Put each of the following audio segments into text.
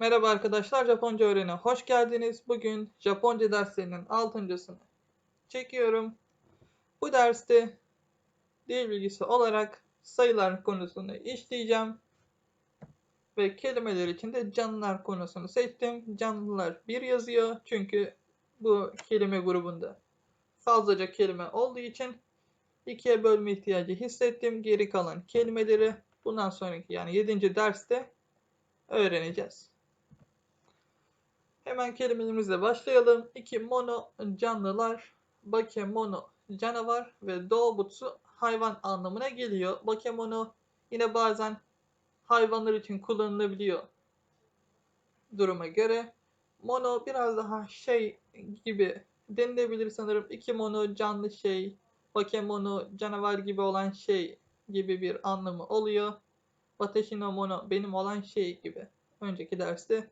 Merhaba arkadaşlar, Japonca öğrene hoş geldiniz. Bugün Japonca derslerinin altıncısını çekiyorum. Bu derste dil bilgisi olarak sayılar konusunu işleyeceğim. Ve kelimeler için de canlılar konusunu seçtim. Canlılar bir yazıyor çünkü bu kelime grubunda fazlaca kelime olduğu için ikiye bölme ihtiyacı hissettim. Geri kalan kelimeleri bundan sonraki yani 7. derste öğreneceğiz. Hemen kelimelerimizle başlayalım. İki mono canlılar, bakemono canavar ve dobutsu hayvan anlamına geliyor. Bakemono yine bazen hayvanlar için kullanılabiliyor duruma göre. Mono biraz daha şey gibi denilebilir sanırım. İki mono canlı şey, bakemono canavar gibi olan şey gibi bir anlamı oluyor. Watashi no mono benim olan şey gibi. Önceki derste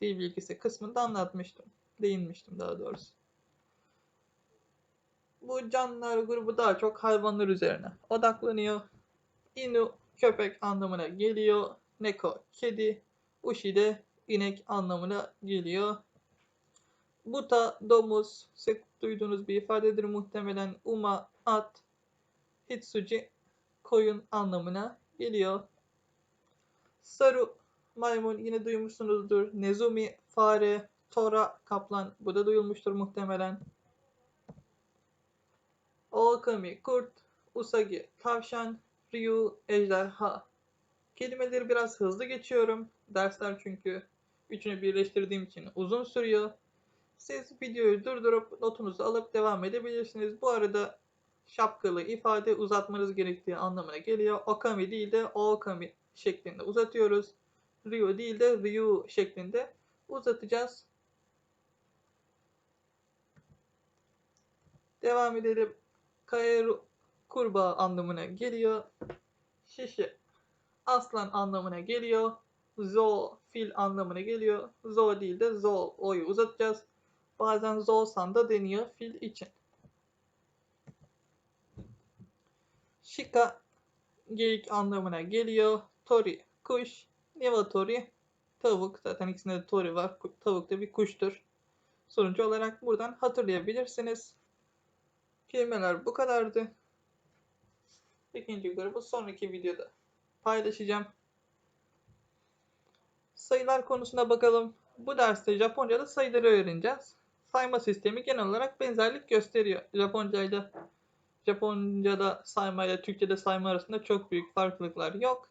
dil bilgisi kısmında anlatmıştım. Değinmiştim daha doğrusu. Bu canlılar grubu daha çok hayvanlar üzerine odaklanıyor. Inu köpek anlamına geliyor. Neko kedi. Ushi de inek anlamına geliyor. Buta domuz sık duyduğunuz bir ifadedir muhtemelen. Uma at. Hitsuji koyun anlamına geliyor. Saru maymun yine duymuşsunuzdur. Nezumi fare, Tora kaplan bu da duyulmuştur muhtemelen. Okami kurt, Usagi tavşan, Ryu ejderha. Kelimeleri biraz hızlı geçiyorum. Dersler çünkü üçünü birleştirdiğim için uzun sürüyor. Siz videoyu durdurup notunuzu alıp devam edebilirsiniz. Bu arada şapkalı ifade uzatmanız gerektiği anlamına geliyor. Okami değil de okami şeklinde uzatıyoruz. Ryu değil de Ryu şeklinde uzatacağız. Devam edelim. Kaeru kurbağa anlamına geliyor. Şişe aslan anlamına geliyor. Zo fil anlamına geliyor. Zo değil de zo o'yu uzatacağız. Bazen zo san da deniyor fil için. Shika geyik anlamına geliyor. Tori kuş. Nivatori tavuk. Zaten ikisinde de tori var. Tavuk da bir kuştur. Sonucu olarak buradan hatırlayabilirsiniz. Kelimeler bu kadardı. İkinci grubu sonraki videoda paylaşacağım. Sayılar konusuna bakalım. Bu derste Japonca'da sayıları öğreneceğiz. Sayma sistemi genel olarak benzerlik gösteriyor. Japonca ile Japonca'da sayma ile Türkçe'de sayma arasında çok büyük farklılıklar yok.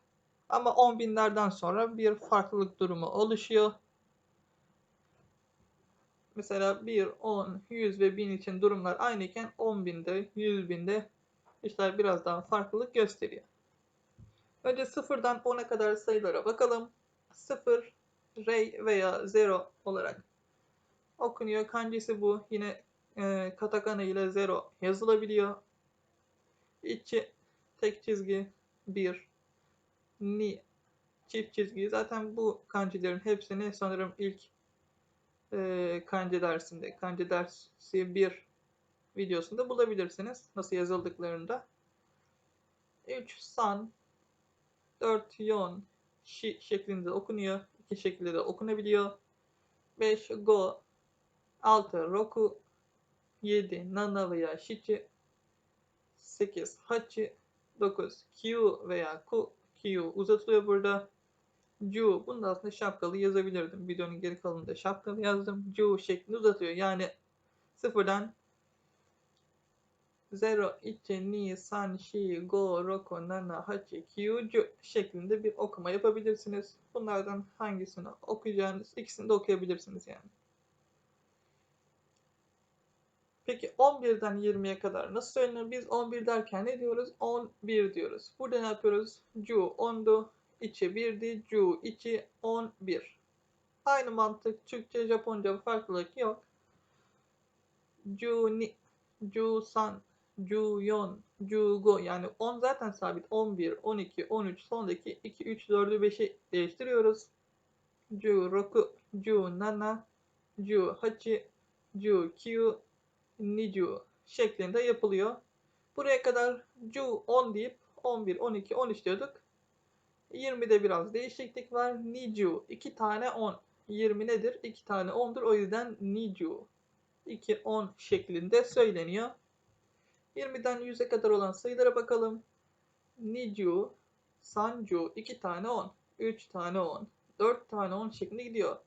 Ama 10 binlerden sonra bir farklılık durumu oluşuyor. Mesela 1, 10, 100 ve 1000 için durumlar aynıyken 10 binde, 100 binde işler biraz daha farklılık gösteriyor. Önce sıfırdan 10'a kadar sayılara bakalım. 0, rei veya 0 olarak okunuyor. Kancisi bu. Yine e, katakana ile 0 yazılabiliyor. İçi tek çizgi 1, ni çift çizgi. Zaten bu kanjilerin hepsini sanırım ilk e, kanji dersinde, kanji dersi 1 videosunda bulabilirsiniz. Nasıl yazıldıklarında. 3 san, 4 yon, şi şeklinde okunuyor. İki şekilde de okunabiliyor. 5 go, 6 roku, 7 nana veya shichi, 8 hachi, 9 kyu veya ku, kyu uzatılıyor burada. Ju, bunu da aslında şapkalı yazabilirdim. Videonun geri kalanında şapkalı yazdım. Ju şeklinde uzatıyor. Yani sıfırdan 0, 2, ni, san, shi, go, roku, nana, hachi, kyu, ju şeklinde bir okuma yapabilirsiniz. Bunlardan hangisini okuyacağınız ikisini de okuyabilirsiniz yani. Peki 11'den 20'ye kadar nasıl söylenir? Biz 11 derken ne diyoruz? 11 diyoruz. Burada ne yapıyoruz? Ju, ondu, içi 1'di, ju, içi 11. Aynı mantık Türkçe, Japonca farklılık yok. Ju, ni, ju, san, ju, yon, ju, go. Yani 10 zaten sabit. 11, 12, 13, sondaki 2, 3, 4'ü 5'i değiştiriyoruz. Ju, roku, ju, nana, ju, hachi, ju, kyu, nicu şeklinde yapılıyor. Buraya kadar cu 10 deyip 11, 12, 13 diyorduk. 20'de biraz değişiklik var. Nicu 2 tane 10 20 nedir? 2 tane 10'dur. O yüzden nicu. 2, 10 şeklinde söyleniyor. 20'den 100'e kadar olan sayılara bakalım. Nicu, Sancu 2 tane 10, 3 tane 10, 4 tane 10 şeklinde gidiyor.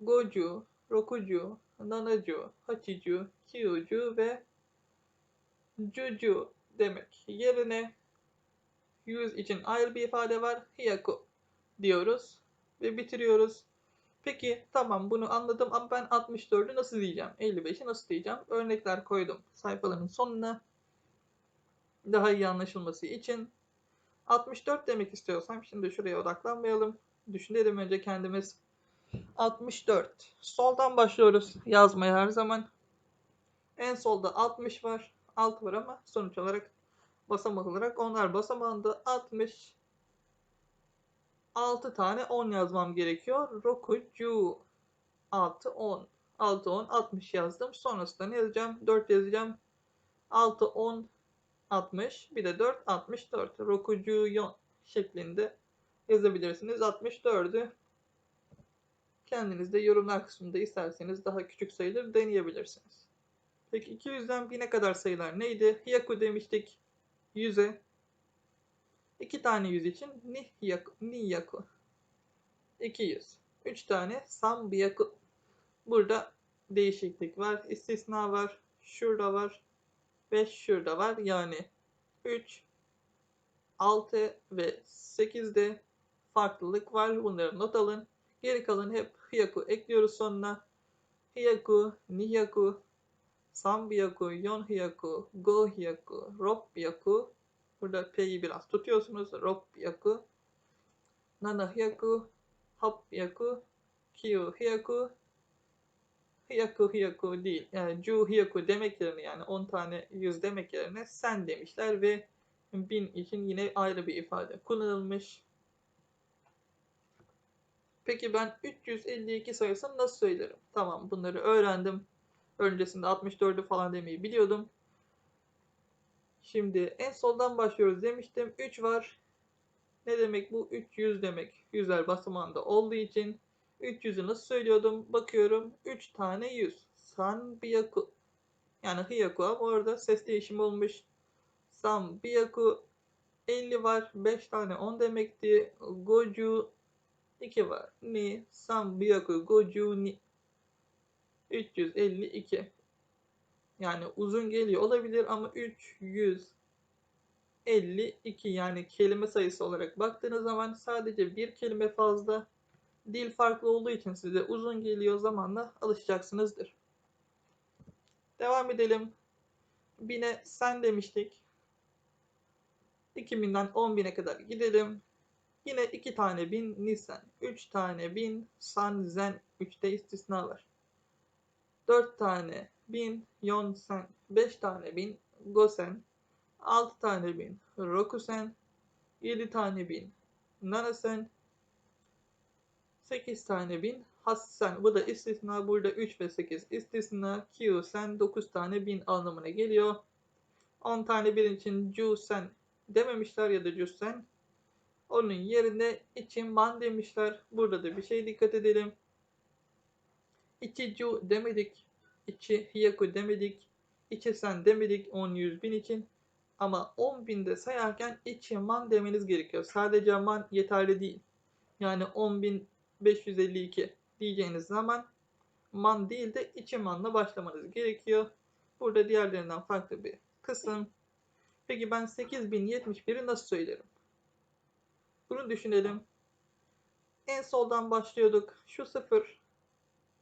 Goju, Rokuju, Nanacu, Hachicu, Kyuju ve Juju demek yerine 100 için ayrı bir ifade var. Hyaku diyoruz ve bitiriyoruz. Peki tamam bunu anladım ama ben 64'ü nasıl diyeceğim? 55'i nasıl diyeceğim? Örnekler koydum sayfaların sonuna. Daha iyi anlaşılması için. 64 demek istiyorsam şimdi şuraya odaklanmayalım. Düşünelim önce kendimiz. 64. Soldan başlıyoruz yazmaya her zaman. En solda 60 var. 6 var ama sonuç olarak basamak olarak onlar basamağında 60 6 tane 10 yazmam gerekiyor. Rokuju 6 10 6 10 60 yazdım. Sonrasında ne yazacağım? 4 yazacağım. 6 10 60 bir de 4 64. Rokuju yon şeklinde yazabilirsiniz. 64'ü kendiniz de yorumlar kısmında isterseniz daha küçük sayıları deneyebilirsiniz. Peki 200'den 1000'e kadar sayılar neydi? Hyaku demiştik 100'e. 2 tane 100 için Nihyaku, Niyaku. 200. 3 tane Sambiyaku. Burada değişiklik var. istisna var. Şurada var. 5 şurada var. Yani 3, 6 ve 8'de farklılık var. Bunları not alın. Geri kalan hep Hyaku ekliyoruz sonuna. Hyaku, Niyaku, Sambiyaku, Yonhyaku, Gohyaku, Ropyaku. Burada P'yi biraz tutuyorsunuz. Ropyaku, Nanahyaku, Hapyaku, Kyuhyaku, Hyaku Hyaku değil. Yani Ju Hyaku demek yerine yani 10 tane 100 demek yerine sen demişler ve bin için yine ayrı bir ifade kullanılmış. Peki ben 352 sayısını nasıl söylerim? Tamam bunları öğrendim. Öncesinde 64'ü falan demeyi biliyordum. Şimdi en soldan başlıyoruz demiştim. 3 var. Ne demek bu? 300 demek. Yüzler basamağında olduğu için 300'ü nasıl söylüyordum? Bakıyorum 3 tane 100. San biyaku. Yani hiyaku ama orada ses değişimi olmuş. San biyaku 50 var. 5 tane 10 demekti. Goju 2 var. Ni san biyaku goju ni. 352. Yani uzun geliyor olabilir ama 352 yani kelime sayısı olarak baktığınız zaman sadece bir kelime fazla. Dil farklı olduğu için size uzun geliyor zamanla alışacaksınızdır. Devam edelim. Bine sen demiştik. 2000'den 10.000'e kadar gidelim. Yine 2 tane bin Nisan, 3 tane bin San Zen, 3'te istisna var. 4 tane bin Yonsen, 5 tane bin Gosen, 6 tane bin Rokusen, 7 tane bin Nanasen, 8 tane bin Hassen. Bu da istisna. Burada 3 ve 8 istisna. Kyusen 9 tane bin anlamına geliyor. 10 tane bin için Jusen dememişler ya da Jusen. Onun yerine için man demişler. Burada da bir şey dikkat edelim. İçi Ju demedik. İçi Hyaku demedik. İçi sen demedik 10 100 bin için. Ama 10 binde sayarken içi man demeniz gerekiyor. Sadece man yeterli değil. Yani 10.552 diyeceğiniz zaman man değil de içi manla başlamanız gerekiyor. Burada diğerlerinden farklı bir kısım. Peki ben 8071'i nasıl söylerim? Bunu düşünelim. En soldan başlıyorduk. Şu sıfır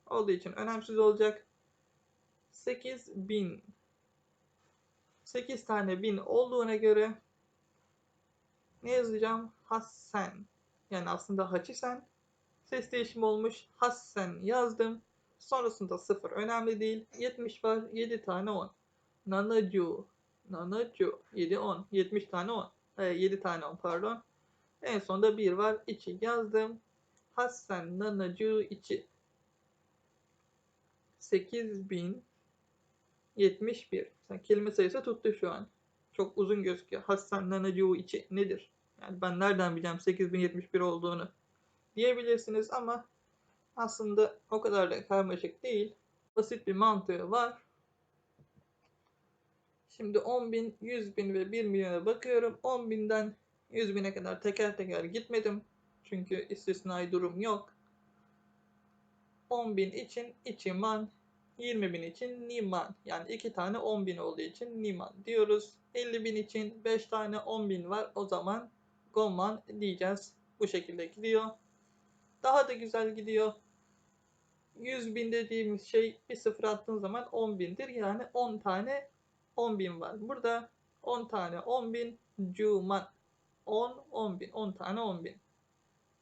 olduğu için önemsiz olacak. 8000 8 tane bin olduğuna göre ne yazacağım? Hassen. Yani aslında Hachisen. Ses değişimi olmuş. Hassen yazdım. Sonrasında 0 önemli değil. 70 var. 7 tane 10. Nanaju. Nanaju. 7 10. 70 tane 10. E, 7 tane 10 pardon. En sonunda 1 var. 2 yazdım. Hassen Nanaju 2. 8071. Sen kelime sayısı tuttu şu an. Çok uzun gözüküyor. Hasan Nanaju içi nedir? Yani ben nereden bileceğim 8071 olduğunu diyebilirsiniz ama Aslında o kadar da karmaşık değil. Basit bir mantığı var. Şimdi 10.000, 100.000 ve 1 milyona bakıyorum. 10.000'den 100.000'e kadar teker teker gitmedim. Çünkü istisnai durum yok. 10.000 için içiman, 20.000 için niman. Yani iki tane 10.000 olduğu için niman diyoruz. 50.000 için 5 tane 10.000 var. O zaman goman diyeceğiz. Bu şekilde gidiyor. Daha da güzel gidiyor. 100 bin dediğimiz şey bir sıfır attığın zaman 10 bindir. Yani 10 tane 10 bin var. Burada 10 tane 10 bin cuman. 10, 10 bin. 10 tane 10 bin.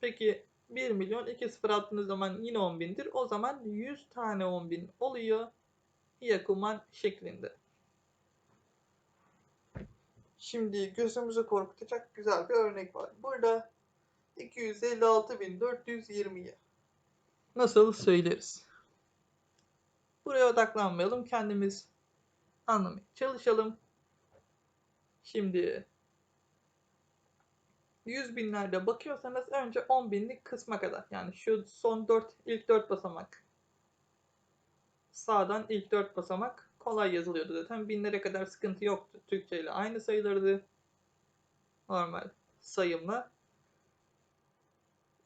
Peki 1 milyon 2 sıfır attığınız zaman yine 10 bindir. O zaman 100 tane 10 bin oluyor. Yakuman şeklinde. Şimdi gözümüzü korkutacak güzel bir örnek var. Burada 256.420'yi nasıl söyleriz? Buraya odaklanmayalım. Kendimiz anlamaya çalışalım. Şimdi 100 binlerde bakıyorsanız önce 10 binlik kısma kadar. Yani şu son 4 ilk 4 basamak. Sağdan ilk 4 basamak kolay yazılıyordu zaten. Binlere kadar sıkıntı yoktu. Türkçe ile aynı sayılırdı. Normal sayımla.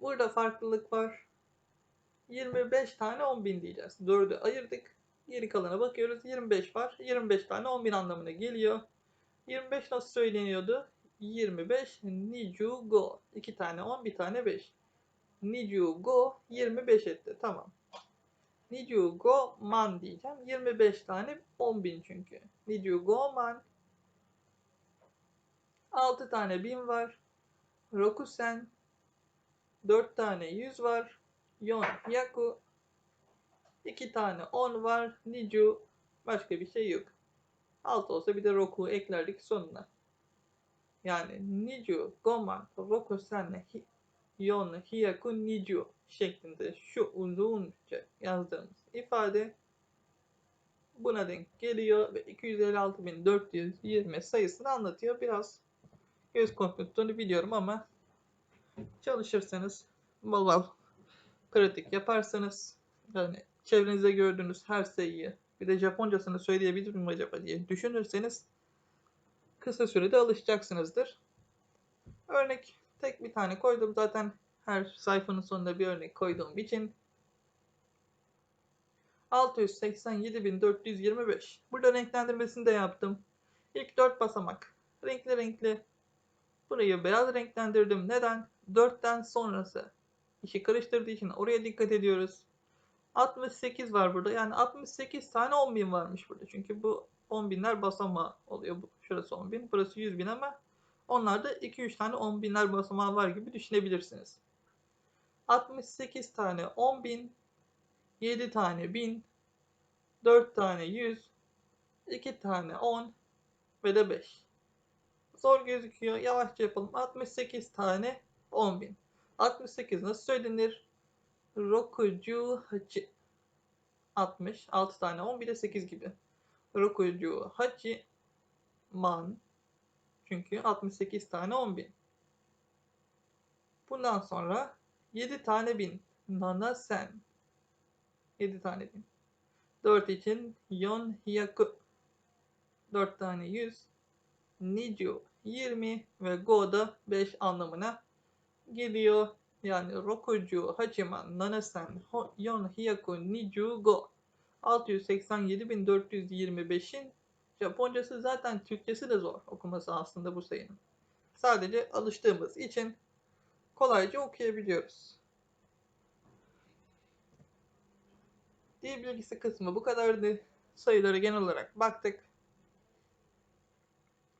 Burada farklılık var. 25 tane 10 bin diyeceğiz. 4'ü ayırdık. Geri kalana bakıyoruz. 25 var. 25 tane 10 bin anlamına geliyor. 25 nasıl söyleniyordu? 25 Niju Go. 2 tane 10, bir tane 5. Niju Go 25 etti. Tamam. Niju Go Man diyeceğim. 25 tane 10 bin çünkü. Niju Go Man. 6 tane bin var. Rokusen. 4 tane 100 var. Yon Yaku. 2 tane 10 var. Niju. Başka bir şey yok. 6 olsa bir de Roku eklerdik sonuna. Yani Niju, Goman, Rokusen, hi, Yon, Hyaku, Niju şeklinde şu uzunca yazdığımız ifade buna denk geliyor ve 256.420 sayısını anlatıyor. Biraz göz korkuttuğunu biliyorum ama çalışırsanız bol bol pratik yaparsanız yani çevrenizde gördüğünüz her sayıyı bir de Japoncasını söyleyebilir miyim acaba diye düşünürseniz kısa sürede alışacaksınızdır. Örnek tek bir tane koydum zaten her sayfanın sonunda bir örnek koyduğum için 687.425. Burada renklendirmesini de yaptım. İlk 4 basamak. Renkli renkli. Burayı beyaz renklendirdim. Neden? 4'ten sonrası. İşi karıştırdığı için oraya dikkat ediyoruz. 68 var burada. Yani 68 tane 10 bin varmış burada. Çünkü bu 10 binler basamağı oluyor. Şurası 10 bin. Burası 100 bin ama onlarda 2-3 tane 10 binler basamağı var gibi düşünebilirsiniz. 68 tane 10 bin, 7 tane 1000, 4 tane 100, 2 tane 10 ve de 5. Zor gözüküyor. Yavaşça yapalım. 68 tane 10 bin. 68 nasıl söylenir? Rokucu Hachi 60. 6 tane 10 bir de 8 gibi. Rokucu Hachi Man çünkü 68 tane 10 bin. Bundan sonra 7 tane bin. Nana sen. 7 tane bin. 4 için Yon Hyaku. 4 tane 100. Niju 20 ve Go da 5 anlamına geliyor. Yani Rokuju, Hachiman, Nanasen, Yon Hyaku, Niju, Go. 687.425'in Japoncası zaten Türkçesi de zor okuması aslında bu sayının. Sadece alıştığımız için kolayca okuyabiliyoruz. Dil bilgisi kısmı bu kadardı. Sayıları genel olarak baktık.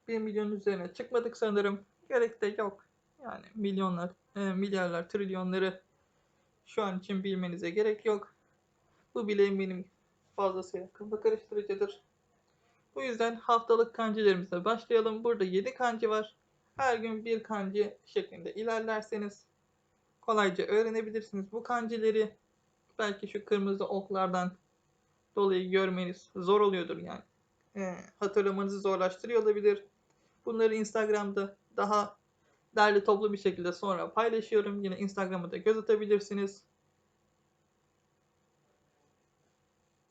1 milyon üzerine çıkmadık sanırım. Gerek de yok. Yani milyonlar, e, milyarlar, trilyonları şu an için bilmenize gerek yok. Bu bile eminim fazlasıyla kafa karıştırıcıdır. Bu yüzden haftalık kancılarımıza başlayalım. Burada 7 kancı var. Her gün bir kancı şeklinde ilerlerseniz kolayca öğrenebilirsiniz. Bu kancıları belki şu kırmızı oklardan dolayı görmeniz zor oluyordur yani. E, hatırlamanızı zorlaştırıyor olabilir. Bunları Instagram'da daha derli toplu bir şekilde sonra paylaşıyorum. Yine Instagram'a da göz atabilirsiniz.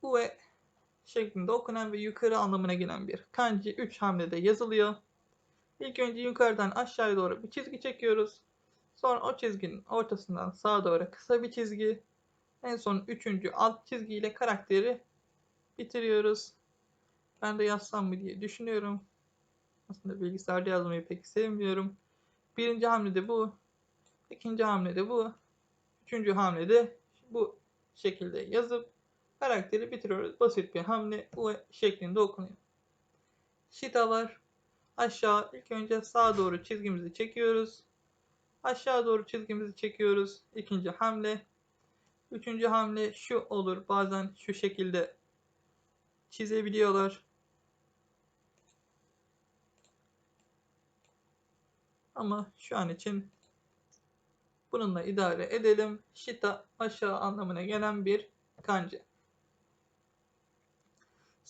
Ue şeklinde okunan ve yukarı anlamına gelen bir kanji 3 hamlede yazılıyor. İlk önce yukarıdan aşağıya doğru bir çizgi çekiyoruz. Sonra o çizginin ortasından sağa doğru kısa bir çizgi. En son üçüncü alt çizgiyle karakteri bitiriyoruz. Ben de yazsam mı diye düşünüyorum. Aslında bilgisayarda yazmayı pek sevmiyorum. Birinci hamlede bu. ikinci hamlede bu. Üçüncü hamlede bu şekilde yazıp karakteri bitiriyoruz. Basit bir hamle bu şeklinde okunuyor. Şita var. Aşağı ilk önce sağa doğru çizgimizi çekiyoruz. Aşağı doğru çizgimizi çekiyoruz. İkinci hamle. Üçüncü hamle şu olur. Bazen şu şekilde çizebiliyorlar. Ama şu an için bununla idare edelim. Shita aşağı anlamına gelen bir kanji.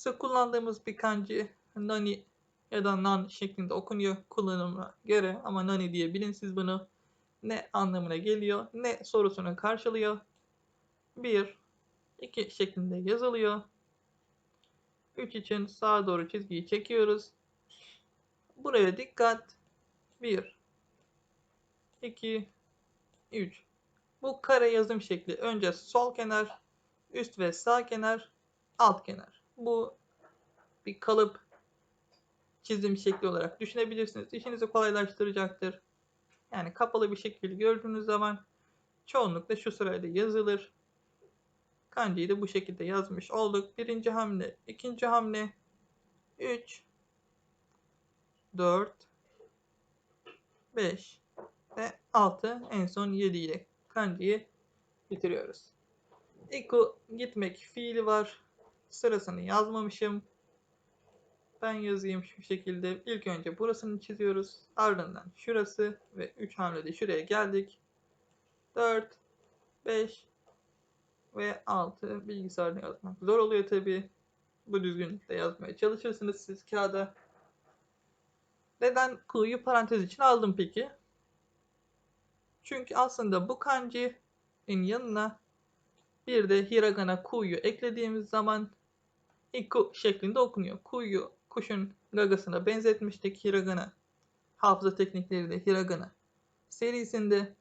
Sık kullandığımız bir kanji nani ya da nan şeklinde okunuyor kullanımına göre ama nani diye bilin siz bunu. Ne anlamına geliyor, ne sorusunu karşılıyor. 1, 2 şeklinde yazılıyor. 3 için sağa doğru çizgiyi çekiyoruz. Buraya dikkat. 1, 2, 3. Bu kare yazım şekli önce sol kenar, üst ve sağ kenar, alt kenar. Bu bir kalıp çizim şekli olarak düşünebilirsiniz. İşinizi kolaylaştıracaktır. Yani kapalı bir şekil gördüğünüz zaman çoğunlukla şu sırayla yazılır. Kanji'yi de bu şekilde yazmış olduk. Birinci hamle, ikinci hamle, 3, 4, 5 ve 6 en son 7 ile kanjiyi bitiriyoruz. Iku gitmek fiili var. Sırasını yazmamışım. Ben yazayım şu şekilde. İlk önce burasını çiziyoruz. Ardından şurası ve 3 hamlede şuraya geldik. 4, 5 ve 6 bilgisayarda yazmak zor oluyor tabi. Bu düzgünlükte yazmaya çalışırsınız siz kağıda. Neden ku'yu parantez için aldım peki? Çünkü aslında bu kanji'nin yanına bir de hiragana ku'yu eklediğimiz zaman iku şeklinde okunuyor. Ku'yu kuşun gagasına benzetmiştik. Hiragana hafıza teknikleriyle Hiragana serisinde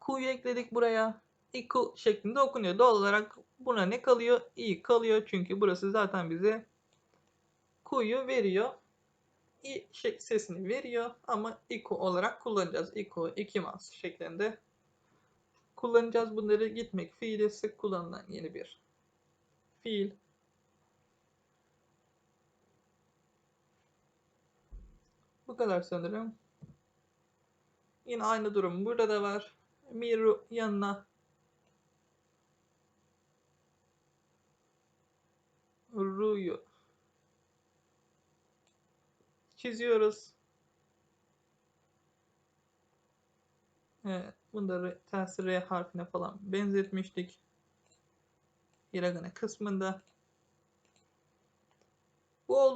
ku'yu ekledik buraya. Iku şeklinde okunuyor. Doğal olarak buna ne kalıyor? i kalıyor. Çünkü burası zaten bize ku'yu veriyor. i sesini veriyor ama iku olarak kullanacağız. Iku, ikimas şeklinde kullanacağız. Bunları gitmek fiili sık kullanılan yeni bir fiil. Bu kadar sanırım. Yine aynı durum burada da var. Miru yanına Ru'yu çiziyoruz. Evet, bunları ters R harfine falan benzetmiştik. Hiragana kısmında.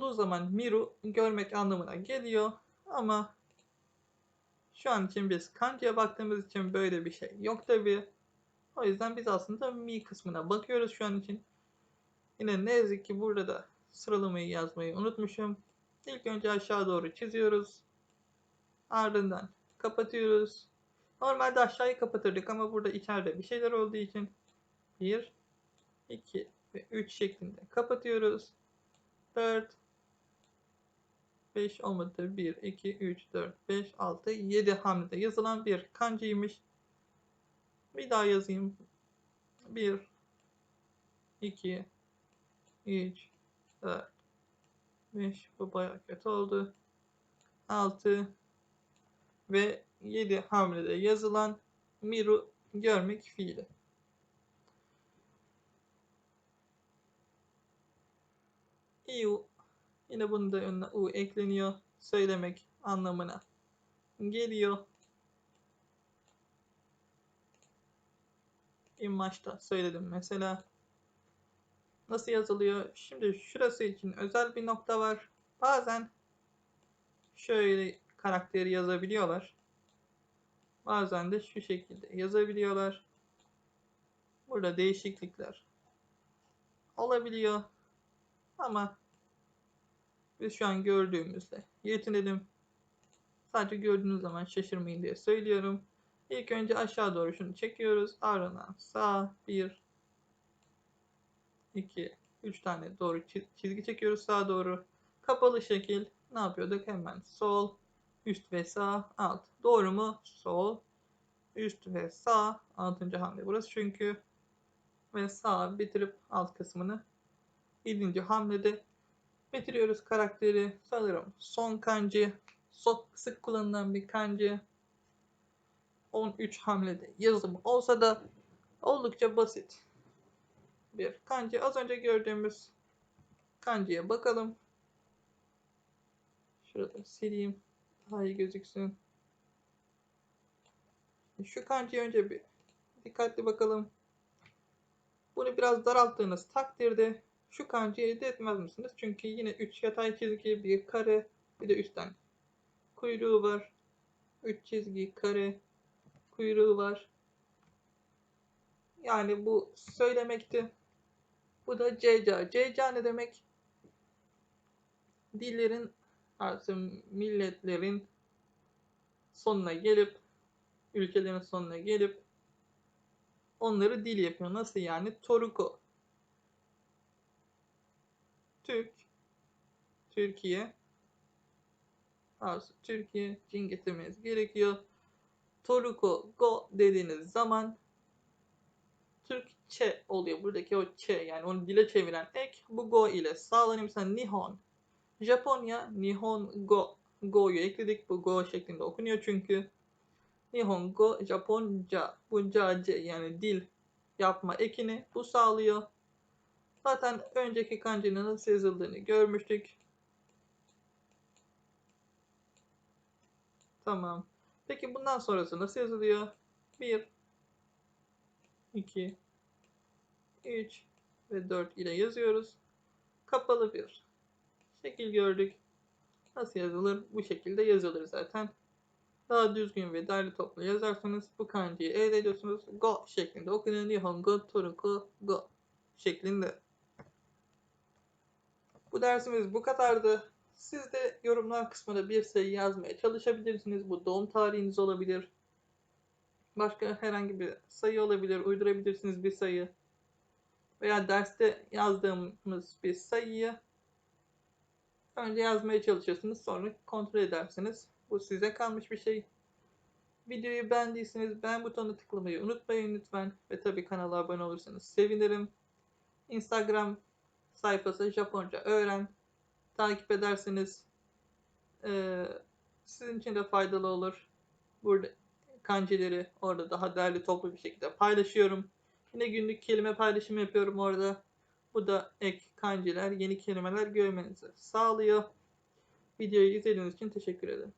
Olduğu zaman Miru görmek anlamına geliyor ama şu an için biz kanjiye baktığımız için böyle bir şey yok tabi. O yüzden biz aslında mi kısmına bakıyoruz şu an için. Yine ne yazık ki burada da sıralamayı yazmayı unutmuşum. İlk önce aşağı doğru çiziyoruz. Ardından kapatıyoruz. Normalde aşağıyı kapatırdık ama burada içeride bir şeyler olduğu için 1, 2 ve 3 şeklinde kapatıyoruz. 4 5 olmadı. 1, 2, 3, 4, 5, 6, 7 hamlede yazılan bir kancıymış. Bir daha yazayım. 1, 2, 3, 4, 5. Bu bayağı kötü oldu. 6 ve 7 hamlede yazılan Miru görmek fiili. İyu yine bunun da önüne u ekleniyor. Söylemek anlamına geliyor. İmmaçta söyledim mesela. Nasıl yazılıyor? Şimdi şurası için özel bir nokta var. Bazen şöyle karakteri yazabiliyorlar. Bazen de şu şekilde yazabiliyorlar. Burada değişiklikler olabiliyor. Ama biz şu an gördüğümüzde yetinelim. Sadece gördüğünüz zaman şaşırmayın diye söylüyorum. İlk önce aşağı doğru şunu çekiyoruz. Ardından sağ 1 2 3 tane doğru çiz- çizgi çekiyoruz sağa doğru. Kapalı şekil ne yapıyorduk? Hemen sol, üst ve sağ, alt. Doğru mu? Sol, üst ve sağ. Altıncı hamle burası çünkü. Ve sağ bitirip alt kısmını yedinci hamlede bitiriyoruz karakteri. Sanırım son kanji. Çok sık kullanılan bir kanji. 13 hamlede yazım olsa da oldukça basit bir kanji. Az önce gördüğümüz kanjiye bakalım. Şurada sileyim. Daha iyi gözüksün. Şu kanjiye önce bir dikkatli bakalım. Bunu biraz daralttığınız takdirde şu kanjiyi elde etmez misiniz? Çünkü yine 3 yatay çizgi, bir kare, bir de üstten kuyruğu var. 3 çizgi, kare, kuyruğu var. Yani bu söylemekti. Bu da ceca. Ceca ne demek? Dillerin artı milletlerin sonuna gelip ülkelerin sonuna gelip onları dil yapıyor. Nasıl yani? Toruko. Türk. Türkiye. Türkiye. Cin getirmeniz gerekiyor. Toruko go dediğiniz zaman Türkçe oluyor. Buradaki o ç yani onu dile çeviren ek bu go ile sağlanıyor. Mesela Nihon. Japonya Nihon go. Go'yu ekledik. Bu go şeklinde okunuyor çünkü. Nihongo Japonca. Bu c yani dil yapma ekini bu sağlıyor. Zaten önceki kanjinin nasıl yazıldığını görmüştük. Tamam. Peki bundan sonrası nasıl yazılıyor? 1 2 3 ve 4 ile yazıyoruz. Kapalı bir şekil gördük. Nasıl yazılır? Bu şekilde yazılır zaten. Daha düzgün ve derli toplu yazarsanız bu kanjiyi elde ediyorsunuz. Go şeklinde okunuyor. Nihongo, Toruko, Go şeklinde. Bu dersimiz bu kadardı. Siz de yorumlar kısmına bir sayı yazmaya çalışabilirsiniz. Bu doğum tarihiniz olabilir. Başka herhangi bir sayı olabilir. Uydurabilirsiniz bir sayı. Veya derste yazdığımız bir sayıyı önce yazmaya çalışırsınız. Sonra kontrol edersiniz. Bu size kalmış bir şey. Videoyu beğendiyseniz beğen butonuna tıklamayı unutmayın lütfen. Ve tabii kanala abone olursanız sevinirim. Instagram sayfası Japonca öğren. Takip ederseniz eee, sizin için de faydalı olur. Burada kanjileri orada daha değerli toplu bir şekilde paylaşıyorum. Yine günlük kelime paylaşımı yapıyorum orada. Bu da ek kanjiler, yeni kelimeler görmenizi sağlıyor. Videoyu izlediğiniz için teşekkür ederim.